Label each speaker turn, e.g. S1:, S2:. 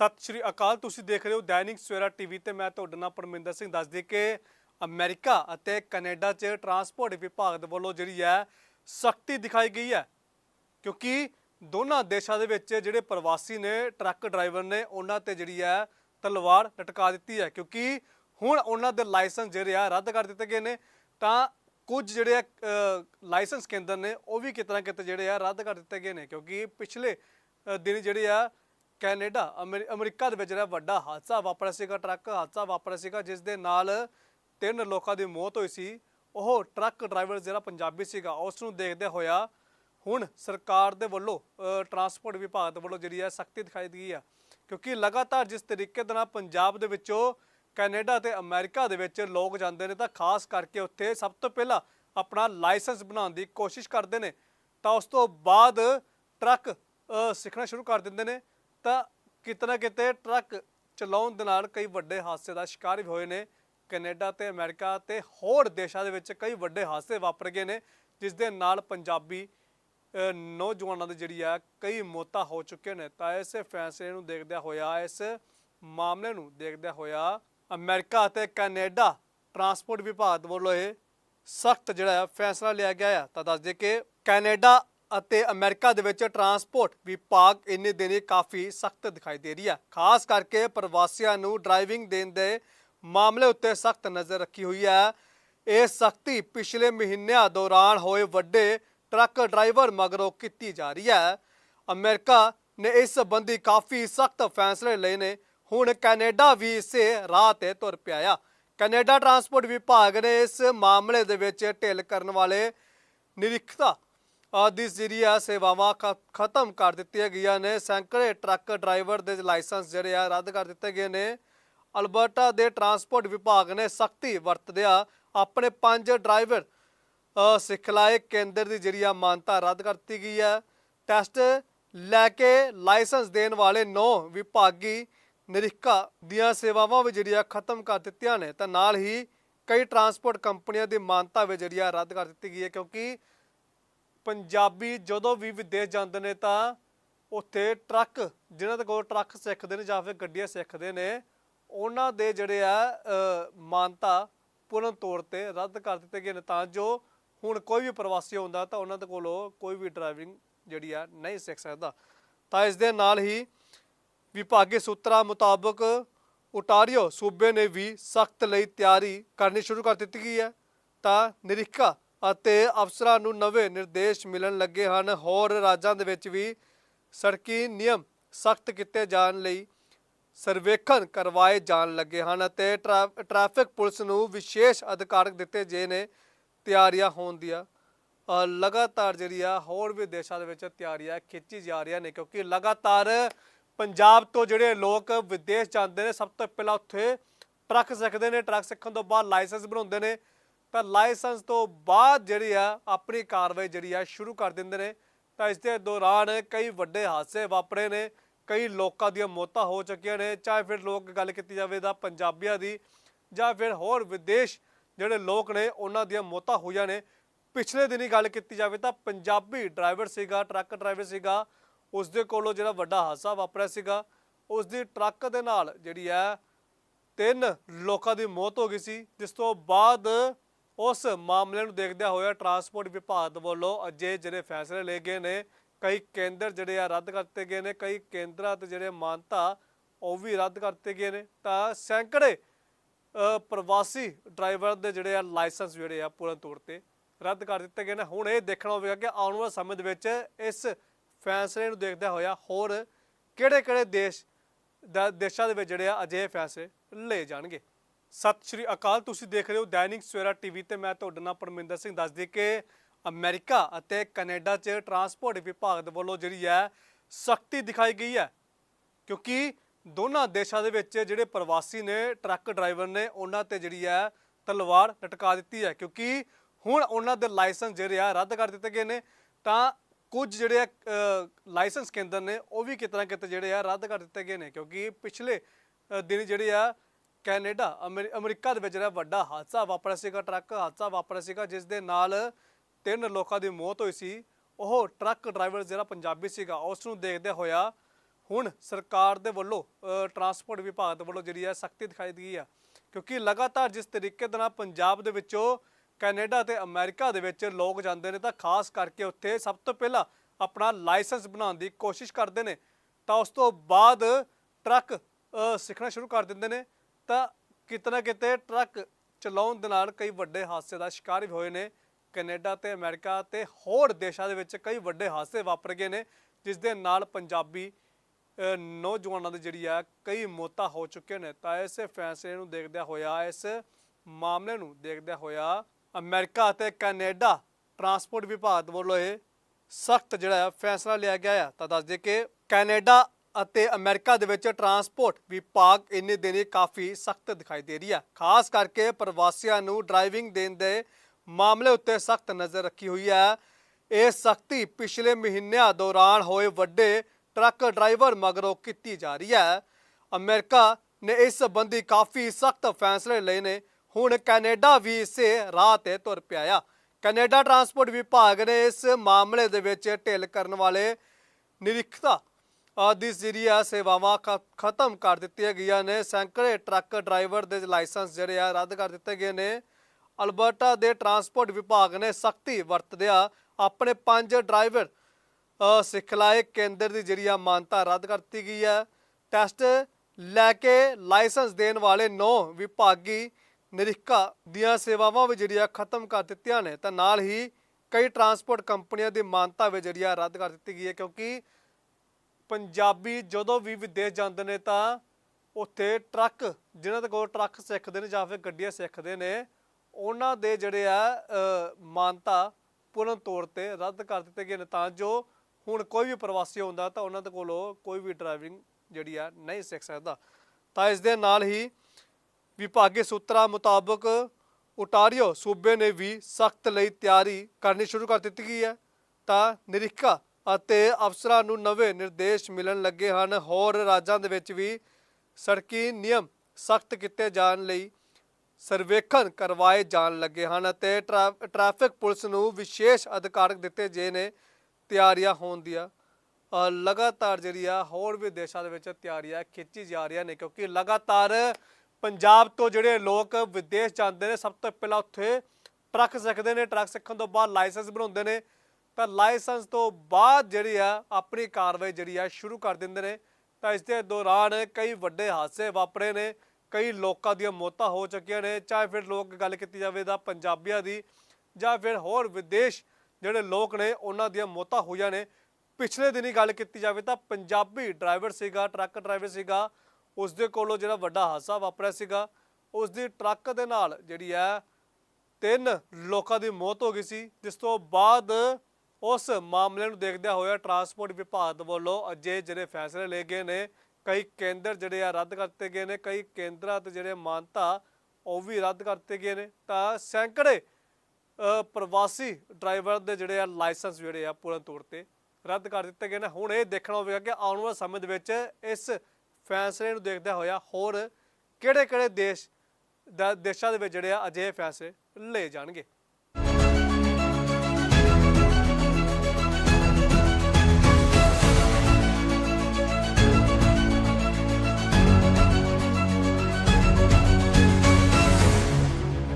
S1: ਸਤਿ ਸ਼੍ਰੀ ਅਕਾਲ ਤੁਸੀਂ ਦੇਖ ਰਹੇ ਹੋ ਦੈਨਿਕ ਸਵੇਰਾ ਟੀਵੀ ਤੇ ਮੈਂ ਤੁਹਾਡੇ ਨਾਲ ਪਰਮਿੰਦਰ ਸਿੰਘ ਦੱਸ ਦਈਏ ਕਿ ਅਮਰੀਕਾ ਅਤੇ ਕੈਨੇਡਾ 'ਚ ਟਰਾਂਸਪੋਰਟ ਵਿਭਾਗ ਦੇ ਵੱਲੋਂ ਜਿਹੜੀ ਹੈ ਸਖਤੀ ਦਿਖਾਈ ਗਈ ਹੈ ਕਿਉਂਕਿ ਦੋਨਾਂ ਦੇਸ਼ਾਂ ਦੇ ਵਿੱਚ ਜਿਹੜੇ ਪ੍ਰਵਾਸੀ ਨੇ ਟਰੱਕ ਡਰਾਈਵਰ ਨੇ ਉਹਨਾਂ ਤੇ ਜਿਹੜੀ ਹੈ ਤਲਵਾਰ ਲਟਕਾ ਦਿੱਤੀ ਹੈ ਕਿਉਂਕਿ ਹੁਣ ਉਹਨਾਂ ਦੇ ਲਾਇਸੈਂਸ ਜਿਹੜੇ ਆ ਰੱਦ ਕਰ ਦਿੱਤੇ ਗਏ ਨੇ। ਤਾਂ ਕੁਝ ਜਿਹੜੇ ਆ, ਲਾਇਸੈਂਸ ਕੇਂਦਰ ਨੇ ਉਹ ਵੀ ਕਿਤਨਾ ਕਿਤੇ ਜਿਹੜੇ ਆ ਰੱਦ ਕਰ ਦਿੱਤੇ ਗਏ ਨੇ ਕਿਉਂਕਿ ਪਿਛਲੇ ਦਿਨ ਜਿਹੜੇ ਆ ਕੈਨੇਡਾ, ਅਮਰੀ- ਅਮਰੀਕਾ ਦੇ ਵਿੱਚ ਜਿਹੜਾ ਵੱਡਾ ਹਾਦਸਾ ਵਾਪਰਿਆ ਸੀਗਾ, ਟਰੱਕ ਹਾਦਸਾ ਵਾਪਰਿਆ ਸੀਗਾ, ਜਿਸ ਦੇ ਨਾਲ ਤਿੰਨ ਲੋਕਾਂ ਦੀ ਮੌਤ ਹੋਈ ਸੀ। ਉਹ ਟਰੱਕ ਡਰਾਈਵਰ ਜਿਹੜਾ ਪੰਜਾਬੀ ਸੀਗਾ ਉਸ ਨੂੰ ਦੇਖਦੇ ਹੋਇਆ ਹੁਣ ਸਰਕਾਰ ਦੇ ਵੱਲੋਂ ਟਰਾਂਸਪੋਰਟ ਵਿਭਾਗ ਦੇ ਵੱਲੋਂ ਜਿਹੜੀ ਹੈ ਸਖਤੀ ਦਿਖਾਈ ਗਈ ਆ। ਕਿਉਂਕਿ ਲਗਾਤਾਰ ਜਿਸ ਤਰੀਕੇ ਦੇ ਨਾਲ ਪੰਜਾਬ ਦੇ ਵਿੱਚੋਂ ਕੈਨੇਡਾ ਤੇ ਅਮਰੀਕਾ ਦੇ ਵਿੱਚ ਲੋਕ ਜਾਂਦੇ ਨੇ, ਤਾਂ ਖਾਸ ਕਰਕੇ ਉੱਥੇ ਸਭ ਤੋਂ ਪਹਿਲਾਂ ਆਪਣਾ ਲਾਇਸੈਂਸ ਬਣਾਉਣ ਦੀ ਕੋਸ਼ਿਸ਼ ਕਰਦੇ ਨੇ। ਤਾਂ ਉਸ ਤੋਂ ਬਾਅਦ ਟਰੱਕ ਸਿੱਖਣਾ ਸ਼ੁਰੂ ਕਰ ਦਿੰਦੇ ਨੇ। ਤਾਂ ਕਿਤੇ ਨਾ ਕਿਤੇ ਟਰੱਕ ਚਲਾਉਣ ਦੇ ਨਾਲ ਕਈ ਵੱਡੇ ਹਾਦਸੇ ਦਾ ਸ਼ਿਕਾਰ ਵੀ ਹੋਏ ਨੇ। ਕੈਨੇਡਾ ਤੇ ਅਮਰੀਕਾ ਤੇ ਹੋਰ ਦੇਸ਼ਾਂ ਦੇ ਵਿੱਚ ਕਈ ਵੱਡੇ ਹਾਦਸੇ ਵਾਪਰ ਗਏ ਨੇ, ਜਿਸ ਦੇ ਨਾਲ ਪੰਜਾਬੀ ਨੌਜਵਾਨਾਂ ਦੀ ਜਿਹੜੀ ਆ ਕਈ ਮੌਤਾਂ ਹੋ ਚੁੱਕੇ ਨੇ। ਤਾਂ ਇਸੇ ਫੈਸਲੇ ਨੂੰ ਦੇਖਦਿਆਂ ਹੋਇਆ, ਇਸ ਮਾਮਲੇ ਨੂੰ ਦੇਖਦਿਆਂ ਹੋਇਆ ਅਮਰੀਕਾ ਅਤੇ ਕੈਨੇਡਾ ਟਰਾਂਸਪੋਰਟ ਵਿਭਾਗ ਵੱਲੋਂ ਇਹ ਸਖਤ ਜਿਹੜਾ ਫੈਸਲਾ ਲਿਆ ਗਿਆ ਹੈ ਤਾਂ ਦੱਸ ਦੇ ਕਿ ਕੈਨੇਡਾ ਅਤੇ ਅਮਰੀਕਾ ਦੇ ਵਿੱਚ ਟਰਾਂਸਪੋਰਟ ਵਿਭਾਗ ਇੰਨੇ ਦਿਨੀ ਕਾਫੀ ਸਖਤ ਦਿਖਾਈ ਦੇ ਰਹੀ ਹੈ। ਖਾਸ ਕਰਕੇ ਪ੍ਰਵਾਸੀਆਂ ਨੂੰ ਡਰਾਈਵਿੰਗ ਦੇਣ ਦੇ ਮਾਮਲੇ ਉੱਤੇ ਸਖਤ ਨਜ਼ਰ ਰੱਖੀ ਹੋਈ ਹੈ। ਇਹ ਸਖਤੀ ਪਿਛਲੇ ਮਹੀਨਿਆਂ ਦੌਰਾਨ ਹੋਏ ਵੱਡੇ ਟਰੱਕ ਡਰਾਈਵਰ ਮਗਰੋਂ ਕੀਤੀ ਜਾ ਰਹੀ ਹੈ। ਅਮਰੀਕਾ ਨੇ ਇਸ ਸੰਬੰਧੀ ਕਾਫੀ ਸਖਤ ਫੈਸਲੇ ਲਏ ਨੇ। ਹੁਣ ਕੈਨੇਡਾ ਵੀ ਇਸੇ ਰਾਹ ਤੇ ਤੁਰ ਪਿਆ ਆ। ਕੈਨੇਡਾ ਟਰਾਂਸਪੋਰਟ ਵਿਭਾਗ ਨੇ ਇਸ ਮਾਮਲੇ ਦੇ ਵਿੱਚ ਢਿੱਲ ਕਰਨ ਵਾਲੇ ਨਿਰੀਖਤਾ ਦੀ ਜਿਹੜੀ ਆ ਸੇਵਾਵਾਂ ਖ- ਖਤਮ ਕਰ ਦਿੱਤੀਆਂ ਗਈਆਂ ਨੇ। ਸੈਂਕੜੇ ਟਰੱਕ ਡਰਾਈਵਰ ਦੇ ਲਾਇਸੈਂਸ ਜਿਹੜੇ ਆ ਰੱਦ ਕਰ ਦਿੱਤੇ ਗਏ ਨੇ। ਅਲਬਰਟਾ ਦੇ ਟਰਾਂਸਪੋਰਟ ਵਿਭਾਗ ਨੇ ਸਖਤੀ ਵਰਤਦਿਆਂ ਆਪਣੇ ਪੰਜ ਡਰਾਈਵਰ ਅ, ਸਿਖਲਾਈ ਕੇਂਦਰ ਦੀ ਜਿਹੜੀ ਆ ਮਾਨਤਾ ਰੱਦ ਕਰ ਦਿੱਤੀ ਗਈ ਹੈ। ਟੈਸਟ ਲੈ ਕੇ ਲਾਇਸੈਂਸ ਦੇਣ ਵਾਲੇ 9 ਵਿਭਾਗੀ ਨਿਰੀਖਕਾਂ ਦੀਆਂ ਸੇਵਾਵਾਂ ਵੀ ਜਿਹੜੀਆਂ ਖਤਮ ਕਰ ਦਿੱਤੀਆਂ ਨੇ ਤਾਂ ਨਾਲ ਹੀ ਕਈ ਟਰਾਂਸਪੋਰਟ ਕੰਪਨੀਆਂ ਦੀ ਮਾਨਤਾ ਵੀ ਜਿਹੜੀ ਆ ਰੱਦ ਕਰ ਦਿੱਤੀ ਗਈ ਹੈ ਕਿਉਂਕਿ ਪੰਜਾਬੀ ਜਦੋਂ ਵੀ ਵਿਦੇਸ਼ ਜਾਂਦੇ ਨੇ ਤਾਂ ਉੱਥੇ ਟਰੱਕ, ਜਿਨ੍ਹਾਂ ਦੇ ਕੋਲ ਟਰੱਕ ਸਿੱਖਦੇ ਨੇ ਜਾਂ ਫਿਰ ਗੱਡੀਆਂ ਸਿੱਖਦੇ ਨੇ, ਉਹਨਾਂ ਦੇ ਜਿਹੜੇ ਆ ਮਾਨਤਾ ਪੂਰਨ ਤੌਰ ਤੇ ਰੱਦ ਕਰ ਦਿੱਤੇ ਗਏ ਨੇ। ਤਾਂ ਜੋ ਹੁਣ ਕੋਈ ਵੀ ਪ੍ਰਵਾਸੀ ਆਉਂਦਾ ਤਾਂ ਉਹਨਾਂ ਦੇ ਕੋਲੋਂ ਕੋਈ ਵੀ ਡਰਾਈਵਿੰਗ ਜਿਹੜੀ ਆ ਨਹੀਂ ਸਿੱਖ ਸਕਦਾ। ਤਾਂ ਇਸ ਦੇ ਨਾਲ ਹੀ ਵਿਭਾਗੀ ਸੂਤਰਾਂ ਮੁਤਾਬਕ ਉਟਾਰੀਓ ਸੂਬੇ ਨੇ ਵੀ ਸਖਤ ਲਈ ਤਿਆਰੀ ਕਰਨੀ ਸ਼ੁਰੂ ਕਰ ਦਿੱਤੀ ਗਈ ਹੈ। ਤਾਂ ਨਿਰੀਖਾ ਅਤੇ ਅਫਸਰਾਂ ਨੂੰ ਨਵੇਂ ਨਿਰਦੇਸ਼ ਮਿਲਣ ਲੱਗੇ ਹਨ। ਹੋਰ ਰਾਜਾਂ ਦੇ ਵਿੱਚ ਵੀ ਸੜਕੀ ਨਿਯਮ ਸਖਤ ਕੀਤੇ ਜਾਣ ਲਈ ਸਰਵੇਖਣ ਕਰਵਾਏ ਜਾਣ ਲੱਗੇ ਹਨ ਅਤੇ ਟਰਾ- ਟ੍ਰੈਫਿਕ ਪੁਲਿਸ ਨੂੰ ਵਿਸ਼ੇਸ਼ ਅਧਿਕਾਰ ਦਿੱਤੇ ਜੇ ਨੇ ਤਿਆਰੀਆਂ ਹੋਣ ਦੀਆਂ ਲਗਾਤਾਰ ਜਿਹੜੀ ਆ, ਹੋਰ ਵੀ ਦੇਸ਼ਾਂ ਦੇ ਵਿੱਚ ਤਿਆਰੀਆਂ ਖਿੱਚੀ ਜਾ ਰਹੀਆਂ ਨੇ ਕਿਉਂਕਿ ਲਗਾਤਾਰ ਪੰਜਾਬ ਤੋਂ ਜਿਹੜੇ ਲੋਕ ਵਿਦੇਸ਼ ਜਾਂਦੇ ਨੇ, ਸਭ ਤੋਂ ਪਹਿਲਾਂ ਉੱਥੇ ਟਰੱਕ ਸਿੱਖਦੇ ਨੇ, ਟਰੱਕ ਸਿੱਖਣ ਤੋਂ ਬਾਅਦ ਲਾਇਸੈਂਸ ਬਣਾਉਂਦੇ ਨੇ ਤਾਂ ਲਾਇਸੈਂਸ ਤੋਂ ਬਾਅਦ ਜਿਹੜੀ ਆ, ਆਪਣੀ ਕਾਰਵਾਈ ਜਿਹੜੀ ਆ ਸ਼ੁਰੂ ਕਰ ਦਿੰਦੇ ਨੇ। ਤਾਂ ਇਸ ਦੇ ਦੌਰਾਨ ਕਈ ਵੱਡੇ ਹਾਦਸੇ ਵਾਪਰੇ ਨੇ, ਕਈ ਲੋਕਾਂ ਦੀਆਂ ਮੌਤਾਂ ਹੋ ਚੁੱਕੀਆਂ ਨੇ, ਚਾਹੇ ਫਿਰ ਲੋਕ ਗੱਲ ਕੀਤੀ ਜਾਵੇ ਤਾਂ ਪੰਜਾਬੀਆਂ ਦੀ ਜਾਂ ਫਿਰ ਹੋਰ ਵਿਦੇਸ਼ ਜਿਹੜੇ ਲੋਕ ਨੇ, ਉਹਨਾਂ ਦੀਆਂ ਮੌਤਾਂ ਹੋਈਆਂ ਨੇ। ਪਿਛਲੇ ਦਿਨੀ ਗੱਲ ਕੀਤੀ ਜਾਵੇ ਤਾਂ ਪੰਜਾਬੀ ਡਰਾਈਵਰ ਸੀਗਾ, ਟਰੱਕ ਡਰਾਈਵਰ ਸੀਗਾ, ਉਸ ਦੇ ਕੋਲੋਂ ਜਿਹੜਾ ਵੱਡਾ ਹਾਦਸਾ ਵਾਪਰਿਆ ਸੀਗਾ, ਉਸ ਦੀ ਟਰੱਕ ਦੇ ਨਾਲ ਜਿਹੜੀ ਹੈ ਤਿੰਨ ਲੋਕਾਂ ਦੀ ਮੌਤ ਹੋ ਗਈ ਸੀ, ਜਿਸ ਤੋਂ ਬਾਅਦ ਉਸ ਮਾਮਲੇ ਨੂੰ ਦੇਖਦਿਆਂ ਹੋਇਆ ਟਰਾਂਸਪੋਰਟ ਵਿਭਾਗ ਵੱਲੋਂ ਅਜੇ ਜਿਹੜੇ ਫੈਸਲੇ ਲਏ ਗਏ ਨੇ, ਕਈ ਕੇਂਦਰ ਜਿਹੜੇ ਆ ਰੱਦ ਕਰ ਦਿੱਤੇ ਗਏ ਨੇ, ਕਈ ਕੇਂਦਰਾਂ ਤੇ ਜਿਹੜੇ ਮਾਨਤਾ ਉਹ ਵੀ ਰੱਦ ਕਰ ਦਿੱਤੇ ਗਏ ਨੇ। ਤਾਂ ਸੈਂਕੜੇ ਪ੍ਰਵਾਸੀ ਡਰਾਈਵਰ ਦੇ ਜਿਹੜੇ ਆ ਲਾਇਸੈਂਸ ਜਿਹੜੇ ਆ ਪੂਰਨ ਤੌਰ ਤੇ ਰੱਦ ਕਰ ਦਿੱਤੇ ਗਏ ਨੇ। ਹੁਣ ਇਹ ਦੇਖਣਾ ਹੋਵੇਗਾ ਕਿ ਆਉਣ ਵਾਲੇ ਸਮੇਂ ਦੇ ਵਿੱਚ ਇਸ ਫੈਸਲੇ ਨੂੰ ਦੇਖਦਿਆਂ ਹੋਇਆ ਹੋਰ ਕਿਹੜੇ-ਕਿਹੜੇ ਦੇਸ਼, ਦਾ, ਦੇਸ਼ਾਂ ਦੇ ਵਿੱਚ ਜਿਹੜੇ ਆ ਅਜਿਹੇ ਫੈਸਲੇ ਲਏ ਜਾਣਗੇ। ਸਤਿ ਸ਼੍ਰੀ ਅਕਾਲ ਤੁਸੀਂ ਦੇਖ ਰਹੇ ਹੋ ਦੈਨਿਕ ਸਵੇਰਾ ਟੀਵੀ ਤੇ ਮੈਂ ਤੁਹਾਡੇ ਨਾਲ ਪਰਮਿੰਦਰ ਸਿੰਘ ਦੱਸ ਦਈਏ ਕਿ ਅਮਰੀਕਾ ਅਤੇ ਕੈਨੇਡਾ 'ਚ ਟਰਾਂਸਪੋਰਟ ਵਿਭਾਗ ਦੇ ਵੱਲੋਂ ਜਿਹੜੀ ਹੈ ਸਖਤੀ ਦਿਖਾਈ ਗਈ ਹੈ ਕਿਉਂਕਿ ਦੋਨਾਂ ਦੇਸ਼ਾਂ ਦੇ ਵਿੱਚ ਜਿਹੜੇ ਪ੍ਰਵਾਸੀ ਨੇ ਟਰੱਕ ਡਰਾਈਵਰ ਨੇ ਉਹਨਾਂ ਤੇ ਜਿਹੜੀ ਹੈ ਤਲਵਾਰ ਲਟਕਾ ਦਿੱਤੀ ਹੈ ਕਿਉਂਕਿ ਹੁਣ ਉਹਨਾਂ ਦੇ ਲਾਇਸੈਂਸ ਜਿਹੜੇ ਆ ਰੱਦ ਕਰ ਦਿੱਤੇ ਗਏ ਨੇ। ਤਾਂ ਕੁਝ ਜਿਹੜੇ ਆ, ਲਾਇਸੈਂਸ ਕੇਂਦਰ ਨੇ ਉਹ ਵੀ ਕਿਤਨਾ ਕਿਤੇ ਜਿਹੜੇ ਆ ਰੱਦ ਕਰ ਦਿੱਤੇ ਗਏ ਨੇ ਕਿਉਂਕਿ ਪਿਛਲੇ ਦਿਨ ਜਿਹੜੇ ਆ ਕੈਨੇਡਾ, ਅਮਰੀ- ਅਮਰੀਕਾ ਦੇ ਵਿੱਚ ਜਿਹੜਾ ਵੱਡਾ ਹਾਦਸਾ ਵਾਪਰਿਆ ਸੀਗਾ, ਟਰੱਕ ਹਾਦਸਾ ਵਾਪਰਿਆ ਸੀਗਾ, ਜਿਸ ਦੇ ਨਾਲ ਤਿੰਨ ਲੋਕਾਂ ਦੀ ਮੌਤ ਹੋਈ ਸੀ। ਉਹ ਟਰੱਕ ਡਰਾਈਵਰ ਜਿਹੜਾ ਪੰਜਾਬੀ ਸੀਗਾ ਉਸ ਨੂੰ ਦੇਖਦੇ ਹੋਇਆ ਹੁਣ ਸਰਕਾਰ ਦੇ ਵੱਲੋਂ ਟਰਾਂਸਪੋਰਟ ਵਿਭਾਗ ਦੇ ਵੱਲੋਂ ਜਿਹੜੀ ਹੈ ਸਖਤੀ ਦਿਖਾਈ ਗਈ ਆ ਕਿਉਂਕਿ ਲਗਾਤਾਰ ਜਿਸ ਤਰੀਕੇ ਦੇ ਨਾਲ ਪੰਜਾਬ ਦੇ ਵਿੱਚੋਂ ਕੈਨੇਡਾ ਤੇ ਅਮਰੀਕਾ ਦੇ ਵਿੱਚ ਲੋਕ ਜਾਂਦੇ ਨੇ, ਤਾਂ ਖਾਸ ਕਰਕੇ ਉੱਥੇ ਸਭ ਤੋਂ ਪਹਿਲਾਂ ਆਪਣਾ ਲਾਇਸੈਂਸ ਬਣਾਉਣ ਦੀ ਕੋਸ਼ਿਸ਼ ਕਰਦੇ ਨੇ। ਤਾਂ ਉਸ ਤੋਂ ਬਾਅਦ ਟਰੱਕ ਸਿੱਖਣਾ ਸ਼ੁਰੂ ਕਰ ਦਿੰਦੇ ਨੇ। ਤਾਂ ਕਿਤੇ ਨਾ ਕਿਤੇ ਟਰੱਕ ਚਲਾਉਣ ਦੇ ਨਾਲ ਕਈ ਵੱਡੇ ਹਾਦਸੇ ਦਾ ਸ਼ਿਕਾਰ ਵੀ ਹੋਏ ਨੇ। ਕੈਨੇਡਾ ਤੇ ਅਮਰੀਕਾ ਤੇ ਹੋਰ ਦੇਸ਼ਾਂ ਦੇ ਵਿੱਚ ਕਈ ਵੱਡੇ ਹਾਦਸੇ ਵਾਪਰ ਗਏ ਨੇ, ਜਿਸ ਦੇ ਨਾਲ ਪੰਜਾਬੀ ਨੌਜਵਾਨਾਂ ਦੀ ਜਿਹੜੀ ਆ ਕਈ ਮੌਤਾਂ ਹੋ ਚੁੱਕੇ ਨੇ। ਤਾਂ ਇਸ ਫੈਸਲੇ ਨੂੰ ਦੇਖਦਿਆਂ ਹੋਇਆ, ਇਸ ਮਾਮਲੇ ਨੂੰ ਦੇਖਦਿਆਂ ਹੋਇਆ ਅਮਰੀਕਾ ਅਤੇ ਕੈਨੇਡਾ ਟਰਾਂਸਪੋਰਟ ਵਿਭਾਗ ਵੱਲੋਂ ਇਹ ਸਖਤ ਜਿਹੜਾ ਹੈ ਫੈਸਲਾ ਲਿਆ ਗਿਆ ਹੈ ਤਾਂ ਦੱਸ ਦੇ ਕਿ ਕੈਨੇਡਾ ਅਤੇ ਅਮਰੀਕਾ ਦੇ ਵਿੱਚ ਟਰਾਂਸਪੋਰਟ ਵਿਭਾਗ ਇੰਨੇ ਦਿਨੀ ਕਾਫੀ ਸਖਤ ਦਿਖਾਈ ਦੇ ਰਹੀ ਹੈ। ਖਾਸ ਕਰਕੇ ਪ੍ਰਵਾਸੀਆਂ ਨੂੰ ਡਰਾਈਵਿੰਗ ਦੇਣ ਦੇ ਮਾਮਲੇ ਉੱਤੇ ਸਖਤ ਨਜ਼ਰ ਰੱਖੀ ਹੋਈ ਹੈ। ਇਹ ਸਖਤੀ ਪਿਛਲੇ ਮਹੀਨਿਆਂ ਦੌਰਾਨ ਹੋਏ ਵੱਡੇ ਟਰੱਕ ਡਰਾਈਵਰ ਮਗਰੋਂ ਕੀਤੀ ਜਾ ਰਹੀ ਹੈ। ਅਮਰੀਕਾ ਨੇ ਇਸ ਸੰਬੰਧੀ ਕਾਫੀ ਸਖਤ ਫੈਸਲੇ ਲਏ ਨੇ। ਹੁਣ ਕੈਨੇਡਾ ਵੀ ਇਸੇ ਰਾਹ ਤੇ ਤੁਰ ਪਿਆ ਆ। ਕੈਨੇਡਾ ਟਰਾਂਸਪੋਰਟ ਵਿਭਾਗ ਨੇ ਇਸ ਮਾਮਲੇ ਦੇ ਵਿੱਚ ਢਿੱਲ ਕਰਨ ਵਾਲੇ ਨਿਰੀਖਤਾ ਦੀ ਜਿਹੜੀ ਆ ਸੇਵਾਵਾਂ ਖ- ਖਤਮ ਕਰ ਦਿੱਤੀਆਂ ਗਈਆਂ ਨੇ। ਸੈਂਕੜੇ ਟਰੱਕ ਡਰਾਈਵਰ ਦੇ ਲਾਇਸੈਂਸ ਜਿਹੜੇ ਆ ਰੱਦ ਕਰ ਦਿੱਤੇ ਗਏ ਨੇ। ਅਲਬਰਟਾ ਦੇ ਟਰਾਂਸਪੋਰਟ ਵਿਭਾਗ ਨੇ ਸਖਤੀ ਵਰਤਦਿਆਂ ਆਪਣੇ ਪੰਜ ਡਰਾਈਵਰ ਅ, ਸਿਖਲਾਈ ਕੇਂਦਰ ਦੀ ਜਿਹੜੀ ਆ ਮਾਨਤਾ ਰੱਦ ਕਰ ਦਿੱਤੀ ਗਈ ਹੈ। ਟੈਸਟ ਲੈ ਕੇ ਲਾਇਸੈਂਸ ਦੇਣ ਵਾਲੇ 9 ਵਿਭਾਗੀ ਨਿਰੀਖਕਾਂ ਦੀਆਂ ਸੇਵਾਵਾਂ ਵੀ ਜਿਹੜੀਆਂ ਖਤਮ ਕਰ ਦਿੱਤੀਆਂ ਨੇ ਤਾਂ ਨਾਲ ਹੀ ਕਈ ਟਰਾਂਸਪੋਰਟ ਕੰਪਨੀਆਂ ਦੀ ਮਾਨਤਾ ਵੀ ਜਿਹੜੀ ਆ ਰੱਦ ਕਰ ਦਿੱਤੀ ਗਈ ਹੈ ਕਿਉਂਕਿ ਪੰਜਾਬੀ ਜਦੋਂ ਵੀ ਵਿਦੇਸ਼ ਜਾਂਦੇ ਨੇ ਤਾਂ ਉੱਥੇ ਟਰੱਕ, ਜਿਨ੍ਹਾਂ ਦੇ ਕੋਲ ਟਰੱਕ ਸਿੱਖਦੇ ਨੇ ਜਾਂ ਫਿਰ ਗੱਡੀਆਂ ਸਿੱਖਦੇ ਨੇ, ਉਹਨਾਂ ਦੇ ਜਿਹੜੇ ਆ ਮਾਨਤਾ ਪੂਰਨ ਤੌਰ ਤੇ ਰੱਦ ਕਰ ਦਿੱਤੇ ਗਏ ਨੇ। ਤਾਂ ਜੋ ਹੁਣ ਕੋਈ ਵੀ ਪ੍ਰਵਾਸੀ ਹੁੰਦਾ ਤਾਂ ਉਹਨਾਂ ਦੇ ਕੋਲੋਂ ਕੋਈ ਵੀ ਡਰਾਈਵਿੰਗ ਜਿਹੜੀ ਆ ਨਹੀਂ ਸਿੱਖ ਸਕਦਾ। ਤਾਂ ਇਸ ਦੇ ਨਾਲ ਹੀ ਵਿਭਾਗੀ ਸੂਤਰਾਂ ਮੁਤਾਬਕ ਉਟਾਰੀਓ ਸੂਬੇ ਨੇ ਵੀ ਸਖਤ ਲਈ ਤਿਆਰੀ ਕਰਨੀ ਸ਼ੁਰੂ ਕਰ ਦਿੱਤੀ ਗਈ ਹੈ। ਤਾਂ ਨਿਰੀਖਾ ਅਤੇ ਅਫਸਰਾਂ ਨੂੰ ਨਵੇਂ ਨਿਰਦੇਸ਼ ਮਿਲਣ ਲੱਗੇ ਹਨ। ਹੋਰ ਰਾਜਾਂ ਦੇ ਵਿੱਚ ਵੀ ਸੜਕੀ ਨਿਯਮ ਸਖਤ ਕੀਤੇ ਜਾਣ ਲਈ ਸਰਵੇਖਣ ਕਰਵਾਏ ਜਾਣ ਲੱਗੇ ਹਨ ਅਤੇ ਟਰਾ- ਟ੍ਰੈਫਿਕ ਪੁਲਿਸ ਨੂੰ ਵਿਸ਼ੇਸ਼ ਅਧਿਕਾਰ ਦਿੱਤੇ ਜੇ ਨੇ ਤਿਆਰੀਆਂ ਹੋਣ ਦੀਆਂ। ਲਗਾਤਾਰ ਜਿਹੜੀ ਆ, ਹੋਰ ਵੀ ਦੇਸ਼ਾਂ ਦੇ ਵਿੱਚ ਤਿਆਰੀਆਂ ਖਿੱਚੀ ਜਾ ਰਹੀਆਂ ਨੇ ਕਿਉਂਕਿ ਲਗਾਤਾਰ ਪੰਜਾਬ ਤੋਂ ਜਿਹੜੇ ਲੋਕ ਵਿਦੇਸ਼ ਜਾਂਦੇ ਨੇ, ਸਭ ਤੋਂ ਪਹਿਲਾਂ ਉੱਥੇ ਟਰੱਕ ਸਿੱਖਦੇ ਨੇ, ਟਰੱਕ ਸਿੱਖਣ ਤੋਂ ਬਾਅਦ ਲਾਇਸੈਂਸ ਬਣਾਉਂਦੇ ਨੇ। ਤਾਂ ਲਾਇਸੈਂਸ ਤੋਂ ਬਾਅਦ ਜਿਹੜੀ ਆ, ਆਪਣੀ ਕਾਰਵਾਈ ਜਿਹੜੀ ਆ, ਸ਼ੁਰੂ ਕਰ ਦਿੰਦੇ ਨੇ। ਤਾਂ ਇਸ ਦੇ ਦੌਰਾਨ ਕਈ ਵੱਡੇ ਹਾਦਸੇ ਵਾਪਰੇ ਨੇ, ਕਈ ਲੋਕਾਂ ਦੀਆਂ ਮੌਤਾਂ ਹੋ ਚੁੱਕੀਆਂ ਨੇ, ਚਾਹੇ ਫਿਰ ਲੋਕ ਗੱਲ ਕੀਤੀ ਜਾਵੇ ਤਾਂ ਪੰਜਾਬੀਆਂ ਦੀ, ਜਾਂ ਫਿਰ ਹੋਰ ਵਿਦੇਸ਼ ਜਿਹੜੇ ਲੋਕ ਨੇ, ਉਹਨਾਂ ਦੀਆਂ ਮੌਤਾਂ ਹੋਈਆਂ ਨੇ। ਪਿਛਲੇ ਦਿਨੀ ਗੱਲ ਕੀਤੀ ਜਾਵੇ ਤਾਂ ਪੰਜਾਬੀ ਡਰਾਈਵਰ ਸੀਗਾ, ਟਰੱਕ ਡਰਾਈਵਰ ਸੀਗਾ, ਉਸ ਦੇ ਕੋਲੋਂ ਜਿਹੜਾ ਵੱਡਾ ਹਾਦਸਾ ਵਾਪਰਿਆ ਸੀਗਾ, ਉਸ ਦੀ ਟਰੱਕ ਦੇ ਨਾਲ ਜਿਹੜੀ ਹੈ ਤਿੰਨ ਲੋਕਾਂ ਦੀ ਮੌਤ ਹੋ ਗਈ ਸੀ, ਜਿਸ ਤੋਂ ਬਾਅਦ ਉਸ ਮਾਮਲੇ ਨੂੰ ਦੇਖਦਿਆਂ ਹੋਇਆ ਟਰਾਂਸਪੋਰਟ ਵਿਭਾਗ ਵੱਲੋਂ ਅਜੇ ਜਿਹੜੇ ਫੈਸਲੇ ਲਏ ਗਏ ਨੇ, ਕਈ ਕੇਂਦਰ ਜਿਹੜੇ ਆ ਰੱਦ ਕਰ ਦਿੱਤੇ ਗਏ ਨੇ, ਕਈ ਕੇਂਦਰਾਂ ਤੇ ਜਿਹੜੇ ਮਾਨਤਾ ਉਹ ਵੀ ਰੱਦ ਕਰ ਦਿੱਤੇ ਗਏ ਨੇ। ਤਾਂ ਸੈਂਕੜੇ ਪ੍ਰਵਾਸੀ ਡਰਾਈਵਰ ਦੇ ਜਿਹੜੇ ਆ ਲਾਇਸੈਂਸ ਜਿਹੜੇ ਆ ਪੂਰਨ ਤੌਰ ਤੇ ਰੱਦ ਕਰ ਦਿੱਤੇ ਗਏ ਨੇ। ਹੁਣ ਇਹ ਦੇਖਣਾ ਹੋਵੇਗਾ ਕਿ ਆਉਣ ਵਾਲੇ ਸਮੇਂ ਦੇ ਵਿੱਚ ਇਸ ਫੈਸਲੇ ਨੂੰ ਦੇਖਦਿਆਂ ਹੋਇਆ ਹੋਰ ਕਿਹੜੇ-ਕਿਹੜੇ ਦੇਸ਼, ਦਾ, ਦੇਸ਼ਾਂ ਦੇ ਵਿੱਚ ਜਿਹੜੇ ਆ ਅਜਿਹੇ ਫੈਸਲੇ ਲਏ ਜਾਣਗੇ।